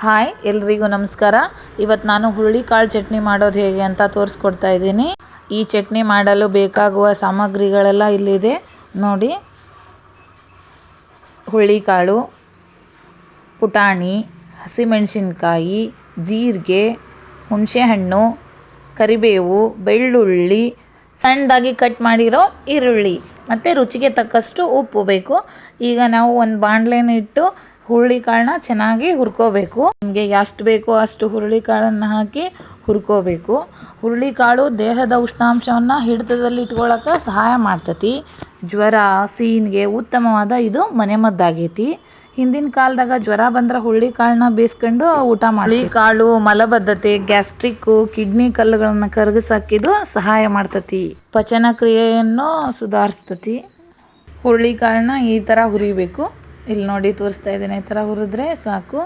Hi, ಎಲ್ರಿಗೂ ನಮಸ್ಕಾರ. ಇವತ್ತು ನಾನು ಹುರುಳಿಕಾಳು ಚಟ್ನಿ ಮಾಡೋದು ಹೇಗೆ ಅಂತ ತೋರಿಸ್ಕೊಡ್ತಾ ಇದ್ದೀನಿ. ಈ ಚಟ್ನಿ ಮಾಡಲು ಬೇಕಾಗುವ ಸಾಮಗ್ರಿಗಳೆಲ್ಲ ಇಲ್ಲಿದೆ. ನೋಡಿ ಹುರುಳಿಕಾಳು ಪುಟಾಣಿ, ಹಸಿಮೆಣಸಿನ್ಕಾಯಿ, ಜೀರಿಗೆ, ಹುಣಸೆಹಣ್ಣು, ಕರಿಬೇವು, ಬೆಳ್ಳುಳ್ಳಿ, ಸಣ್ಣದಾಗಿ ಕಟ್ ಮಾಡಿರೋ ಈರುಳ್ಳಿ. ಮತ್ತು ರುಚಿಗೆ ತಕ್ಕಷ್ಟು ಉಪ್ಪು ಬೇಕು. ಈಗ ನಾವು ಒಂದು ಬಾಣಲೆನ ಇಟ್ಟು ಹುರುಳಿಕಾಳನ್ನ ಚೆನ್ನಾಗಿ ಹುರ್ಕೋಬೇಕು. ನಿಮಗೆ ಎಷ್ಟು ಬೇಕೋ ಅಷ್ಟು ಹುರುಳಿಕಾಳನ್ನು ಹಾಕಿ ಹುರ್ಕೋಬೇಕು. ಹುರುಳಿಕಾಳು ದೇಹದ ಉಷ್ಣಾಂಶವನ್ನು ಹಿಡಿತದಲ್ಲಿ ಇಟ್ಕೊಳ್ಳೋಕೆ ಸಹಾಯ ಮಾಡ್ತತಿ. ಜ್ವರ, ಸೀನ್ಗೆ ಉತ್ತಮವಾದ ಇದು ಮನೆಮದ್ದಾಗೈತಿ ಹಿಂದಿನ ಕಾಲದಾಗ ಜ್ವರ ಬಂದ್ರೆ ಹುರುಳಿಕಾಳನ್ನ ಬೇಯಿಸ್ಕೊಂಡು ಊಟ ಮಾಡಿ ಕಾಳು ಮಲಬದ್ಧತೆ, ಗ್ಯಾಸ್ಟ್ರಿಕ್ಕು, ಕಿಡ್ನಿ ಕಲ್ಲುಗಳನ್ನು ಕರಗಿಸಾಕಿದು ಸಹಾಯ ಮಾಡ್ತತಿ. ಪಚನ ಕ್ರಿಯೆಯನ್ನು ಸುಧಾರಿಸ್ತತಿ. ಹುರುಳಿಕಾಳನ್ನ ಈ ಥರ ಹುರಿಬೇಕು. ಇಲ್ಲಿ ನೋಡಿ ತೋರಿಸ್ತಾ ಇದ್ದೀನಿ, ಈ ಥರ ಹುರಿದ್ರೆ ಸಾಕು.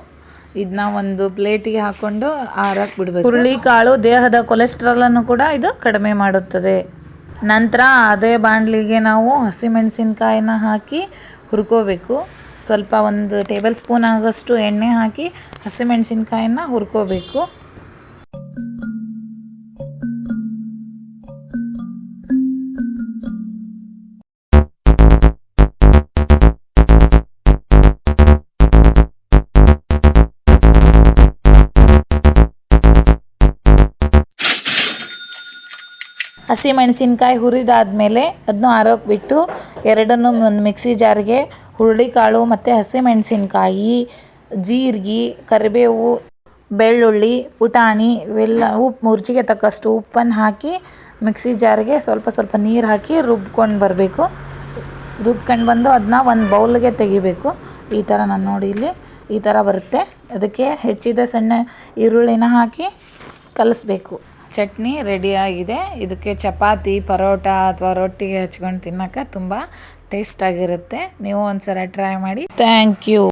ಇದನ್ನ ಒಂದು ಪ್ಲೇಟಿಗೆ ಹಾಕೊಂಡು ಆರಕ್ಕೆ ಬಿಡಬೇಕು. ಹುರುಳಿಕಾಳು ದೇಹದ ಕೊಲೆಸ್ಟ್ರಾಲನ್ನು ಕೂಡ ಇದು ಕಡಿಮೆ ಮಾಡುತ್ತದೆ. ನಂತರ ಅದೇ ಬಾಣಲಿಗೆ ನಾವು ಹಸಿಮೆಣಸಿನ್ಕಾಯಿನ ಹಾಕಿ ಹುರ್ಕೋಬೇಕು. ಸ್ವಲ್ಪ ಒಂದು ಟೇಬಲ್ ಸ್ಪೂನ್ ಆಗೋಷ್ಟು ಎಣ್ಣೆ ಹಾಕಿ ಹಸಿಮೆಣಸಿನ್ಕಾಯಿನ ಹುರ್ಕೋಬೇಕು. ಹಸಿ ಮೆಣಸಿನ್ಕಾಯಿ ಹುರಿದಾದ್ಮೇಲೆ ಅದನ್ನು ಆರೋಗ್ಬಿಟ್ಟು ಬಿಟ್ಟು ಎರಡನ್ನು ಒಂದು ಮಿಕ್ಸಿ ಜಾರ್ಗೆ ಹುರುಳಿಕಾಳು ಮತ್ತು ಹಸಿಮೆಣಸಿನ್ಕಾಯಿ ಜೀರಿಗೆ, ಕರಿಬೇವು, ಬೆಳ್ಳುಳ್ಳಿ, ಪುಟಾಣಿ, ಇವೆಲ್ಲ ಉಪ್ಪು ರುಚಿಗೆ ತಕ್ಕಷ್ಟು ಉಪ್ಪನ್ನು ಹಾಕಿ ಮಿಕ್ಸಿ ಜಾರ್ಗೆ ಸ್ವಲ್ಪ ಸ್ವಲ್ಪ ನೀರು ಹಾಕಿ ರುಬ್ಕೊಂಡು ಬರಬೇಕು. ರುಬ್ಕೊಂಡು ಬಂದು ಅದನ್ನ ಒಂದು ಬೌಲ್ಗೆ ತೆಗಿಬೇಕು. ಈ ಥರ ನಾನು ನೋಡಿ ಇಲ್ಲಿ ಈ ಥರ ಬರುತ್ತೆ. ಅದಕ್ಕೆ ಹೆಚ್ಚಿದ ಸಣ್ಣ ಈರುಳ್ಳಿನ ಹಾಕಿ ಕಲಿಸ್ಬೇಕು. ಚಟ್ನಿ ರೆಡಿಯಾಗಿದೆ ಇದಕ್ಕೆ ಚಪಾತಿ, ಪರೋಟ ಅಥವಾ ರೊಟ್ಟಿಗೆ ಹಚ್ಕೊಂಡು ತುಂಬಾ ತುಂಬ ಟೇಸ್ಟಾಗಿರುತ್ತೆ ನೀವು ಒಂದು ಸಲ ಟ್ರೈ ಮಾಡಿ. Thank you.